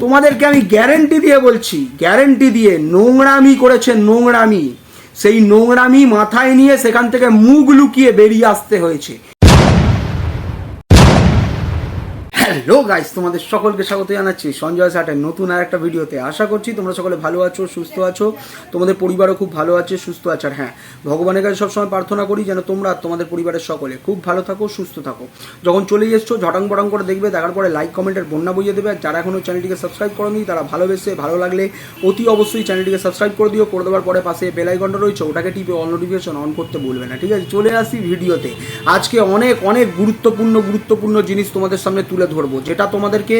তোমাদেরকে আমি গ্যারেন্টি দিয়ে বলছি, গ্যারেন্টি দিয়ে নোংরামি করেছে নোংরামি। সেই নোংরামি মাথায় নিয়ে সেখান থেকে মুখ লুকিয়ে বেরিয়ে আসতে হয়েছে। হ্যালো! গাইস তোমাদের সকলকে স্বাগত জানাচ্ছি সঞ্জয় সাটের নতুন আর একটা ভিডিওতে। আশা করছি তোমরা সকলে ভালো আছো, সুস্থ আছো। তোমাদের পরিবারও খুব ভালো আছে, সুস্থ আছে। আর হ্যাঁ ভগবানের কাছে সবসময় প্রার্থনা করি যেন তোমরা তোমাদের পরিবারের সকলে খুব ভালো থাকো, সুস্থ থাকো। যখন চলে এসছো ঝটাং বটাং করে দেখবে, দেখার পরে লাইক কমেন্টের বন্যা বইয়ে দেবে। আর যারা এখনও চ্যানেলটিকে সাবস্ক্রাইব করনি, তারা ভালোবেসে, ভালো লাগলে অতি অবশ্যই চ্যানেলটিকে সাবস্ক্রাইব করে দিও। করে দেওয়ার পরে পাশে বেল আইকনটা রয়েছে, ওটাকে টিপে অল নোটিফিকেশন অন করতে বলবে না। ঠিক আছে, চলে আসি ভিডিওতে। আজকে অনেক অনেক গুরুত্বপূর্ণ গুরুত্বপূর্ণ জিনিস তোমাদের সামনে তুলে ধরবো যেটা তোমাদেরকে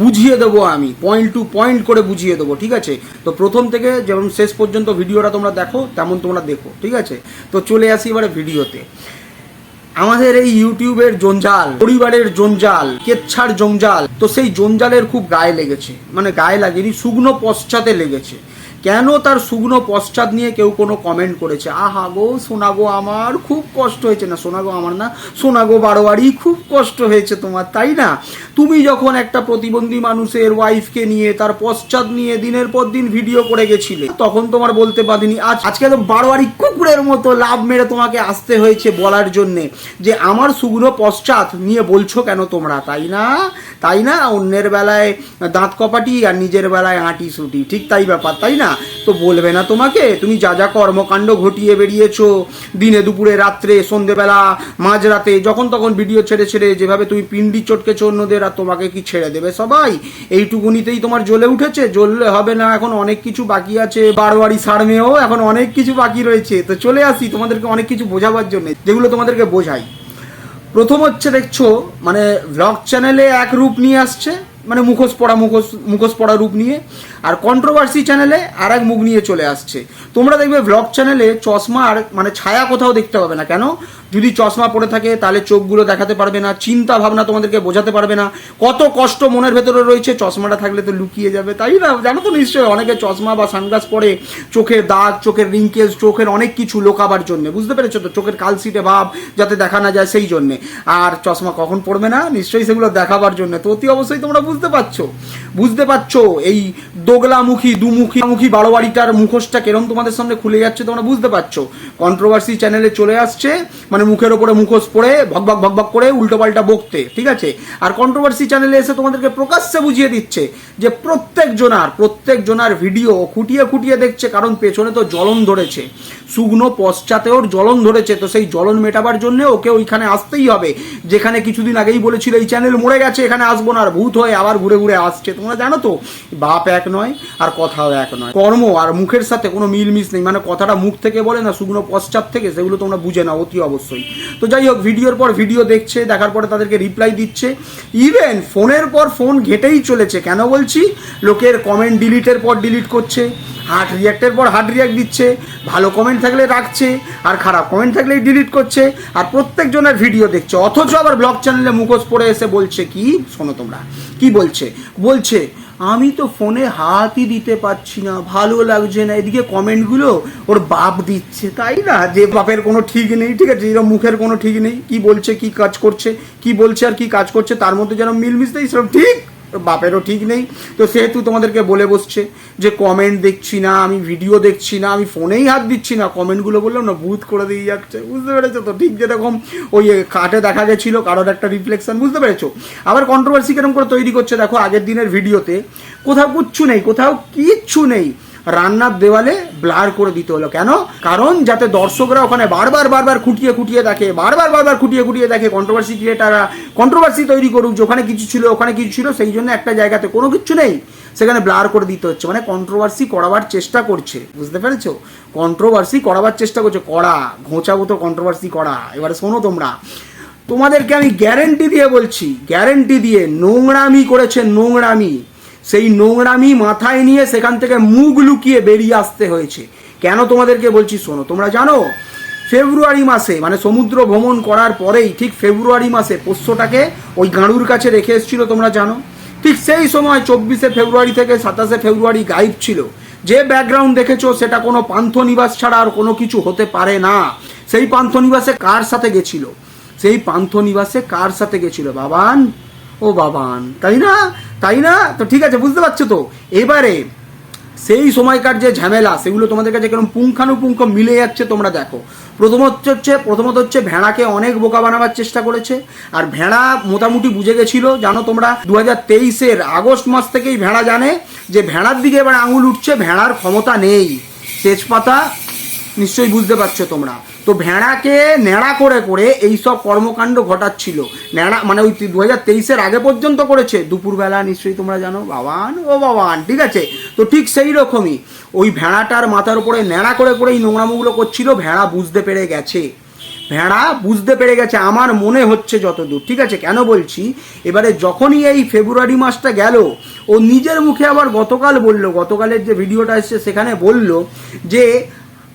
বুঝিয়ে দেবো আমি পয়েন্ট টু পয়েন্ট করে বুঝিয়ে দেবো, ঠিক আছে? তো প্রথম থেকে যেমন শেষ পর্যন্ত ভিডিওটা তোমরা দেখো, তেমন তোমরা দেখো, ঠিক আছে? তো চলে আসি এবারে ভিডিওতে। আমাদের এই ইউটিউবের জঞ্জাল, পরিবারের জঞ্জাল, কেচ্ছার জঞ্জাল, তো সেই জঞ্জালের খুব গায়ে লেগেছে। মানে গায়ে লাগেনি, শুকনো পশ্চাতে লেগেছে। কেন তার শুকনো পশ্চাৎ নিয়ে কেউ কোনো কমেন্ট করেছে? আহা গো, সোনাগো আমার খুব কষ্ট হয়েছে। না, সোনাগো আমার না, সোনাগো বারোয়ারি খুব কষ্ট হয়েছে তোমার, তাই না? তুমি যখন একটা প্রতিবন্ধী মানুষের ওয়াইফকে নিয়ে তার পশ্চাৎ নিয়ে দিনের পর দিন ভিডিও করে গেছিলে, তখন তোমার বলতে পারিনি আজ, আজকে তো বারোয়ারি কুকুরের মতো লাভ মেরে তোমাকে আসতে হয়েছে বলার জন্যে, যে আমার শুকনো পশ্চাৎ নিয়ে বলছো কেন তোমরা? তাই না? তাই না? অন্যের বেলায় দাঁত কপাটি আর নিজের বেলায় আঁটি সুটি, ঠিক তাই ব্যাপার, তাই না? তো বলবে না তোমাকে, তুমি যা যা কর্মকাণ্ড ঘটিয়ে বেরিয়েছো, দিনে দুপুরে রাত্রে, সন্ধেবেলা, মাঝরাতে, যখন তখন ভিডিও ছেড়ে ছেড়ে যেভাবে তুমি পিন্ডি চটকেছো অন্যদের, আর তোমাকে কি ছেড়ে দেবে সবাই? এইটুকুনিতেই তোমার জ্বলে উঠেছে? জ্বললে হবে না, এখন অনেক কিছু বাকি আছে। বারোয়ারি সারমেও এখন অনেক কিছু বাকি রয়েছে। তো চলে আসি তোমাদেরকে অনেক কিছু বোঝাবার জন্য, যেগুলো তোমাদেরকে বোঝাই। প্রথম হচ্ছে দেখছ মানে ব্লগ চ্যানেলে এক রূপ নিয়ে আসছে। মানে মুখোশ পড়া, মুখোশ মুখোশ পড়া রূপ নিয়ে। আর কন্ট্রোভার্সি চ্যানেলে আর এক মুখ নিয়ে চলে আসছে। তোমরা দেখবে ব্লগ চ্যানেলে চশমা আর মানে ছায়া কোথাও দেখতে পাবে না। কেন? যদি চশমা পড়ে থাকে, তাহলে চোখগুলো দেখাতে পারবে না চিন্তা ভাবনা তোমাদেরকে বোঝাতে পারবে না। কত কষ্ট মনের ভেতরে রয়েছে, চশমাটা থাকলে তো লুকিয়ে যাবে, তাই না? জানো তো নিশ্চয়ই অনেকে চশমা বা সানগ্লাস পরে চোখের দাগ, চোখের রিঙ্কেলস চোখের অনেক কিছু লোকাবার জন্য। বুঝতে পেরেছ তো? চোখের কালসিটে ভাব যাতে দেখা না যায় সেই জন্যে। আর চশমা কখন পড়বে না? নিশ্চয়ই সেগুলো দেখাবার জন্য। তো অতি অবশ্যই তোমরা বুঝতে পারছ। বুঝতে পারছ? এই দোগলামুখী দুমুখী মুখী বারোয়ারিটার মুখোশটা কেরম তোমাদের সামনে খুলে যাচ্ছে তোমরা বুঝতে পারছ? কন্ট্রোভার্সি চ্যানেলে চলে আসছে। মানে মুখের ওপরে মুখোশ পড়ে ভকভক ভকভক করে উল্টোপাল্টা বকতে, ঠিক আছে? আর কন্ট্রোভার্সি চ্যানেলে এসে তোমাদেরকে প্রকাশ্যে বুঝিয়ে দিচ্ছে যে প্রত্যেক জনার প্রত্যেক জনার ভিডিও খুঁটিয়ে খুঁটিয়ে দেখছে, কারণ পেছনে তো জ্বলন ধরেছে। শুকনো পশ্চাতে ওর জ্বলন ধরেছে, তো সেই জ্বলন মেটাবার জন্য ওকে ওইখানে আসতেই হবে। যেখানে কিছুদিন আগেই বলেছিল, এই চ্যানেল মরে গেছে, এখানে আসব না, আর ভূত হয়ে আবার ঘুরে ঘুরে আসছে। তোমরা জানো তো, বাপ এক নয়, আর কথাও এক নয়। কর্ম আর মুখের সাথে কোনো মিল মিস নেই মানে কথাটা মুখ থেকে বলে না, শুকনো পশ্চাৎ থেকে, সেগুলো তোমরা বুঝে নাও অতি অবশ্যই। তো যাই হোক, ভিডিওর পর ভিডিও দেখছে, দেখার পরে তাদেরকে রিপ্লাই দিচ্ছে। ইভেন ফোনের পর ফোন ঘেটেই চলেছে, কেন বলছি? লোকের কমেন্ট ডিলিটের পর ডিলিট করছে হার্ট রিয়াক্টের পর হার্ট রিয়াক্ট দিচ্ছে, ভালো কমেন্ট থাকলে রাখছে, আর খারাপ কমেন্ট থাকলে ডিলিট করছে, আর প্রত্যেকজনের ভিডিও দেখছে। অথচ আবার ব্লগ চ্যানেলে মুখোশ পড়ে এসে বলছে, কি? শোনো তোমরা, কি বলছে? বলছে আমি তো ফোনে হাতই দিতে পারছি না, ভালো লাগছে না। এদিকে কমেন্টগুলো ওর বাপ দিচ্ছে, তাই না? যে বাপের কোনো ঠিক নেই, ঠিক আছে? যেরকম মুখের কোনো ঠিক নেই। কি বলছে, কি কাজ করছে, কি বলছে আর কি কাজ করছে, তার মধ্যে যেন মিল মিশতেই সব ঠিক। বাপেরও ঠিক নেই। তো সেহেতু তোমাদেরকে বলে বসছে যে কমেন্ট দেখছি না, আমি ভিডিও দেখছি না, আমি ফোনেই হাত দিচ্ছি না। কমেন্টগুলো বললাম, না, ভূত করে দিয়ে যাচ্ছে। বুঝতে পেরেছ তো? ঠিক যেরকম ওই কাটে দেখা গেছিল, কারোর একটা রিফ্লেকশন বুঝতে পেরেছ? আবার কন্ট্রোভার্সি কেরম করে তৈরি করছে দেখো আগের দিনের ভিডিওতে কোথাও কিচ্ছু নেই, কোথাও কিচ্ছু নেই। রান্নার দেওয়ালে ব্লার করে দিতে হলো। কেন? কারণ যাতে দর্শকরা ওখানে বারবার বারবার খুঁটিয়ে খুঁটিয়ে দেখে, বারবার বারবার খুঁটিয়ে খুঁটিয়ে দেখে কন্ট্রোভার্সি ক্রিয়েটাররা কন্ট্রোভার্সি তৈরি করুক, যে ওখানে কিছু ছিল, ওখানে কিছু ছিল, সেই জন্য একটা জায়গাতে কোনো কিছু নেই, সেখানে ব্লার করে দিতে হচ্ছে। মানে কন্ট্রোভার্সি করাবার চেষ্টা করছে। বুঝতে পেরেছ? কন্ট্রোভার্সি করাবার চেষ্টা করছে। করা ঘোঁচাবো তো কন্ট্রোভার্সি করা এবারে শোনো তোমরা। তোমাদেরকে আমি গ্যারেন্টি দিয়ে বলছি গ্যারেন্টি দিয়ে নোংরামি করেছে নোংরামি। সেই নোংরামি মাথায় নিয়ে সেখান থেকে মুখ লুকিয়ে বেরিয়ে আসতে হয়েছে। কেন তোমাদেরকে বলছি শোনো, তোমরা জানো, ফেব্রুয়ারি মাসে মানে সমুদ্র ভ্রমণ করার পরেই ঠিক ফেব্রুয়ারি মাসে পোষ্যটাকে ওই গাঁড়ুর কাছে রেখে এসেছিল, তোমরা জানো? ঠিক সেই সময় চব্বিশে ফেব্রুয়ারি থেকে সাতাশে ফেব্রুয়ারি গাইব ছিল। যে ব্যাকগ্রাউন্ড দেখেছ, সেটা কোনো পান্থনিবাস ছাড়া আর কোনো কিছু হতে পারে না। সেই পান্থনিবাসে কার সাথে গেছিল? সেই পান্থনিবাসে কার সাথে গেছিল? বাবান ও বাবান, তাই না? তাই না? তো ঠিক আছে, বুঝতে পারছ তো? এবারে সেই সময়কার যে ঝামেলা, সেগুলো তোমাদের কাছে কেরকম পুঙ্খানুপুঙ্খ মিলে যাচ্ছে তোমরা দেখো। প্রথমত হচ্ছে প্রথমত হচ্ছে ভেড়াকে অনেক বোকা বানাবার চেষ্টা করেছে, আর ভেড়া মোটামুটি বুঝে গেছিল, জানো তোমরা দু হাজার তেইশের আগস্ট মাস থেকেই ভেড়া জানে যে ভেড়ার দিকে এবার আঙুল উঠছে, ভেড়ার ক্ষমতা নেই। তেজপাতা নিশ্চয়ই বুঝতে পারছ তোমরা। তো ভেড়াকে ন্যাড়া করে করে এই সব কর্মকাণ্ড ঘটাচ্ছিল। ন্যাড়া মানে ওই দু হাজার তেইশের আগে পর্যন্ত করেছে। দুপুরবেলা নিশ্চয়ই তোমরা জানো, বাবান, ও বাবান, ঠিক আছে? তো ঠিক সেই রকমই ওই ভেড়াটার মাথার উপরে ন্যাড়া করে করে এই নোংরামুগুলো করছিল, ভেড়া বুঝতে পেরে গেছে। ভেড়া বুঝতে পেরে গেছে, আমার মনে হচ্ছে যতদূর, ঠিক আছে? কেন বলছি? এবারে যখনই এই ফেব্রুয়ারি মাসটা গেল, ও নিজের মুখে আবার গতকাল বলল, গতকালের যে ভিডিওটা এসছে সেখানে বলল যে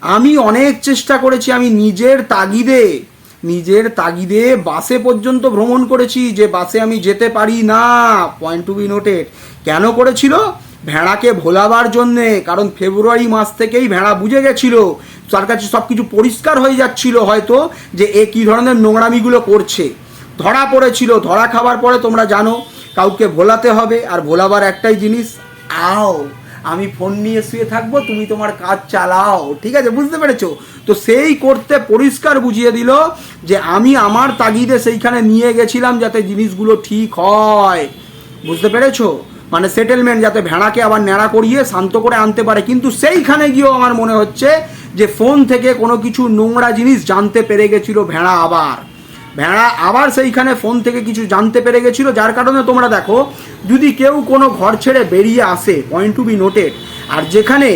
আমি অনেক চেষ্টা করেছি, আমি নিজের তাগিদে নিজের তাগিদে বাসে পর্যন্ত ভ্রমণ করেছি যে বাসে আমি যেতে পারি না। পয়েন্ট টু বি নোটেড কেন করেছিল? ভেড়াকে ভোলাবার জন্যে, কারণ ফেব্রুয়ারি মাস থেকেই ভেড়া বুঝে গেছিল। তার কাছে সব কিছু পরিষ্কার হয়ে যাচ্ছিল হয়তো যে এ কী ধরনের নোংরামিগুলো করছে। ধরা পড়েছিল, ধরা খাবার পরে তোমরা জানো, কাউকে ভোলাতে হবে, আর ভোলাবার একটাই জিনিস, আও। আমি ফোন নিয়ে শুয়ে থাকব, তুমি তোমার কাজ চালাও। ঠিক আছে? বুঝতে পেরেছ? তো সেই করতে পরিষ্কার বুঝিয়ে দিল যে আমি আমার তাগিদে সেইখানে নিয়ে গেছিলাম যাতে জিনিসগুলো ঠিক হয়। বুঝতে পেরেছ? মানে সেটেলমেন্ট যাতে ভেড়াকে আবার ন্যাড়া করিয়ে শান্ত করে আনতে পারে। কিন্তু সেইখানে গিয়েও আমার মনে হচ্ছে যে ফোন থেকে কোনো কিছু নোংরা জিনিস জানতে পেরে গেছিল ভেড়া আবার। ভেড়া আবার সেইখানে ফোন থেকে কিছু জানতে পেরে গেছিল, যার কারণে তোমরা দেখো, যদি কেউ কোনো ঘর ছেড়ে বেরিয়ে আসে পয়েন্ট টু বি নোটেড আর যেখানে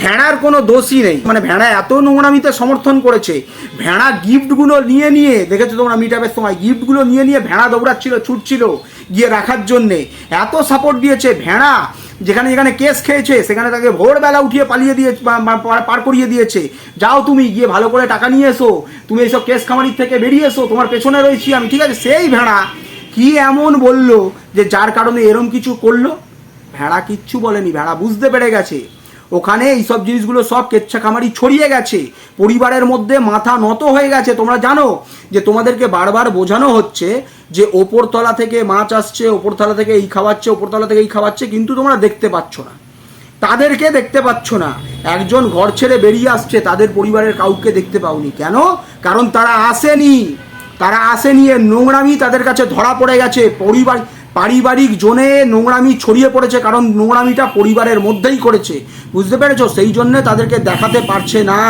ভেড়ার কোনো দোষই নেই মানে ভেড়া এত নোংরামিতে সমর্থন করেছে, ভেড়া গিফটগুলো নিয়ে নিয়ে, দেখেছ তোমরা মিট আপের সময় গিফটগুলো নিয়ে নিয়ে ভেড়া দৌড়াচ্ছিল, ছুটছিল গিয়ে রাখার জন্যে, এত সাপোর্ট দিয়েছে ভেড়া যেখানে যেখানে কেস খেয়েছে, সেখানে তাকে ভোরবেলা উঠিয়ে পালিয়ে দিয়ে পার করিয়ে দিয়েছে। যাও তুমি, গিয়ে ভালো করে টাকা নিয়ে এসো। তুমি এইসব কেস খামারির থেকে বেরিয়ে এসো, তোমার পেছনে রয়েছি আমি, ঠিক আছে? সেই ভেড়া কি এমন বলল যে যার কারণে এরম কিছু করল? ভেড়া কিচ্ছু বলেনি, ভেড়া বুঝতে পেরে গেছে। ওখানে এইসব জিনিসগুলো সব কেচ্ছা খামারি ছড়িয়ে গেছে। পরিবারের মধ্যে মাথা নত হয়ে গেছে। তোমরা জানো যে তোমাদেরকে বারবার বোঝানো হচ্ছে যে ওপরতলা থেকে মাছ আসছে, ওপরতলা থেকে এই খাওয়াচ্ছে, ওপরতলা থেকে এই খাওয়াচ্ছে, কিন্তু তোমরা দেখতে পাচ্ছ না। তাদেরকে দেখতে পাচ্ছ না। একজন ঘর ছেড়ে বেরিয়ে আসছে, তাদের পরিবারের কাউকে দেখতে পাওনি। কেন? কারণ তারা আসেনি। তারা আসেনি এর নোংরামি তাদের কাছে ধরা পড়ে গেছে। পরিবার পারিবারিক জোনে নোংরামি ছড়িয়ে পড়েছে, কারণ নোংরামিটা পরিবারের মধ্যেই করেছে। বুঝতে পেরেছ? সেই জন্য তাদেরকে দেখাতে পারছে না।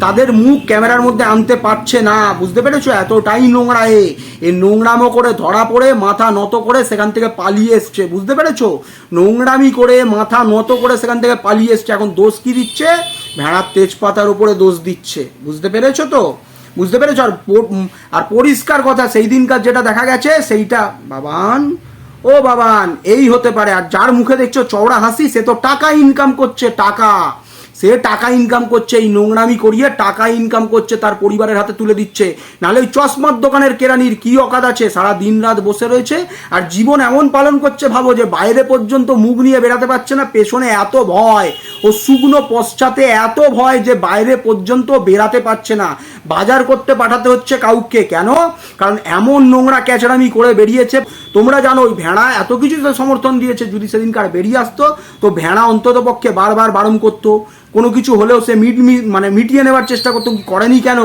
তাদের মুখ ক্যামেরার মধ্যে আনতে পারছে না। বুঝতে পেরেছ? এতটাই নোংরা এ। এ নোংরামো করে ধরা পড়ে, মাথা নত করে সেখান থেকে পালিয়ে এসছে। বুঝতে পেরেছ? নোংরামি করে মাথা নত করে সেখান থেকে পালিয়ে এসছে। এখন দোষ কি দিচ্ছে? ভেড়ার তেজপাতার উপরে দোষ দিচ্ছে। বুঝতে পেরেছ তো? বুঝতে পেরেছ? আর পরিষ্কার কথা, সেই দিনকার যেটা দেখা গেছে, সেইটা, বাবান ও বাবান, এই হতে পারে, আর যার মুখে দেখছ চওড়া হাসি, সে তো টাকা ইনকাম করছে, টাকা। সে টাকা ইনকাম করছে, এই নোংরামি করিয়ে টাকা ইনকাম করছে, তার পরিবারের হাতে তুলে দিচ্ছে। নাহলে ওই চশমার দোকানের কেরানির কি অকাদ আছে? সারা দিন রাত বসে রয়েছে আর জীবন এমন পালন করছে, ভাবো যে বাইরে পর্যন্ত মুখ নিয়ে বেরাতে পারছে না, পেছনে এত ভয়। ও শুকনো পশ্চাতে এত ভয় যে বাইরে পর্যন্ত বেরাতে পারছে না। বাজার করতে পাঠাতে হচ্ছে কাউকে। কেন? কারণ এমন নোংরা ক্যাচড়ামি করে বেরিয়েছে। তোমরা জানো, ওই ভেড়া এত কিছু সমর্থন দিয়েছে, যদি সেদিনকার বেরিয়ে আসতো, তো ভেড়া অন্তত পক্ষে বারবার বারণ করতো। কোনো কিছু হলেও সে মিট মানে মিটিয়ে নেওয়ার চেষ্টা করতো করেনি কেন?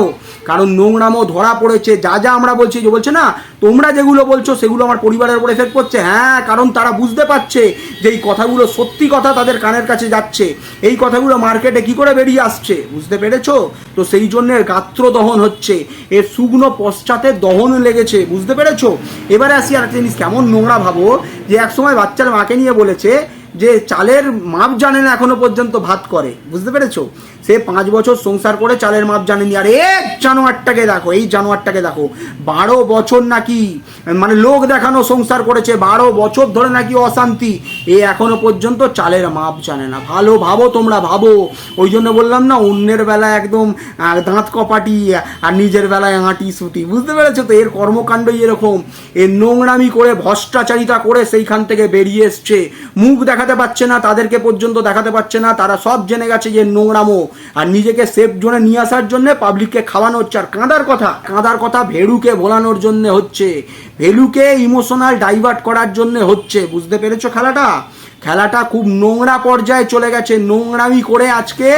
কারণ নোংরামো ধরা পড়েছে, যা যা আমরা বলছি, যে বলছে না, তোমরা যেগুলো বলছো, সেগুলো আমার পরিবারের উপর এফেক্ট করছে। হ্যাঁ কারণ তারা বুঝতে পারছে যে এই কথাগুলো সত্যি কথা তাদের কানের কাছে যাচ্ছে। এই কথাগুলো মার্কেটে কি করে বেরিয়ে আসছে, বুঝতে পেরেছ? তো সেই জন্য গাত্র দহন হচ্ছে। এর শুকনো পশ্চাতে দহন লেগেছে, বুঝতে পেরেছ? এবারে আসি আর একটা জিনিস, কেমন নোংরা ভাবো, যে একসময় বাচ্চার মাকে নিয়ে বলেছে যে চালের মাপ জানে না এখনও পর্যন্ত ভাত করে, বুঝতে পেরেছ? সে পাঁচ বছর সংসার করে চালের মাপ জানেনি। আর এই জানোয়ারটাকে দেখো, এই জানোয়ারটাকে দেখো, বারো বছর নাকি মানে লোক দেখানো সংসার করেছে, বারো বছর ধরে নাকি অশান্তি। এ এখনও পর্যন্ত চালের মাপ জানে না। ভালো ভাবো তোমরা, ভাবো। ওই জন্য বললাম না, অন্যের বেলায় একদম দাঁত কপাটি, আর নিজের বেলায় আঁটি সুটি বুঝতে পেরেছ তো? এর কর্মকাণ্ডই এরকম। এর নোংরামি করে ভ্রষ্টাচারিতা করে সেইখান থেকে বেরিয়ে এসছে। মুখ দেখাতে দেখাতে পাচ্ছে না, তাদেরকে পর্যন্ত দেখাতে পাচ্ছে না, তারা সব জেনে গেছে যে নোংরামো। আর নিজেকে সেফ জোনে নিয়ে আসার জন্য পাবলিককে খাওয়ানো হচ্ছে। আর কাঁদার কথা কাঁদার কথা ভেলুকে ভোলানোর জন্য হচ্ছে। ভেলুকে ইমোশনাল ডাইভার্ট করার জন্য হচ্ছে। বুঝতে পেরেছ খেলাটা? খেলাটা খুব নোংরা পর্যায়ে চলে গেছে। নোংরামি করে আজকে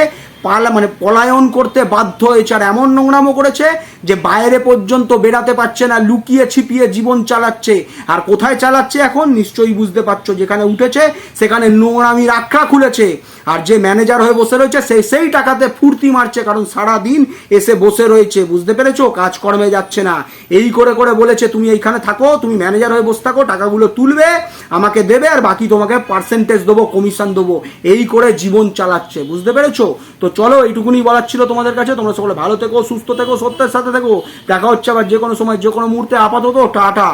পালা মানে পলায়ন করতে বাধ্য হয়েছে। আর এমন নোংরামো করেছে যে বাইরে পর্যন্ত বেরাতে পারছে না, লুকিয়ে ছিপিয়ে জীবন চালাচ্ছে। আর কোথায় চালাচ্ছে এখন? নিশ্চয়ই বুঝতে পারছ। যেখানে উঠেছে, সেখানে নোংরামির আখড়া খুলেছে। আর যে ম্যানেজার হয়ে বসে রয়েছে, সে সেই টাকাতে ফুর্তি মারছে, কারণ সারা দিন এসে বসে রয়েছে। বুঝতে পেরেছ? কাজকর্মে যাচ্ছে না। এই করে করে বলেছে, তুমি এইখানে থাকো, তুমি ম্যানেজার হয়ে বসে থাকো, টাকাগুলো তুলবে, আমাকে দেবে, আর বাকি তোমাকে পার্সেন্টেজ দেবো কমিশন দেবো। এই করে জীবন চালাচ্ছে। বুঝতে পেরেছ? তো চলো এইটুকুনি বলার ছিল তোমাদের কাছে। তোমরা সকলে ভালো থেকো, সুস্থ থেকো, সত্যের সাথে থেকো। দেখা হচ্ছে আবার যে কোনো সময় যে কোনো মুহূর্তে। আপাতত টাটা।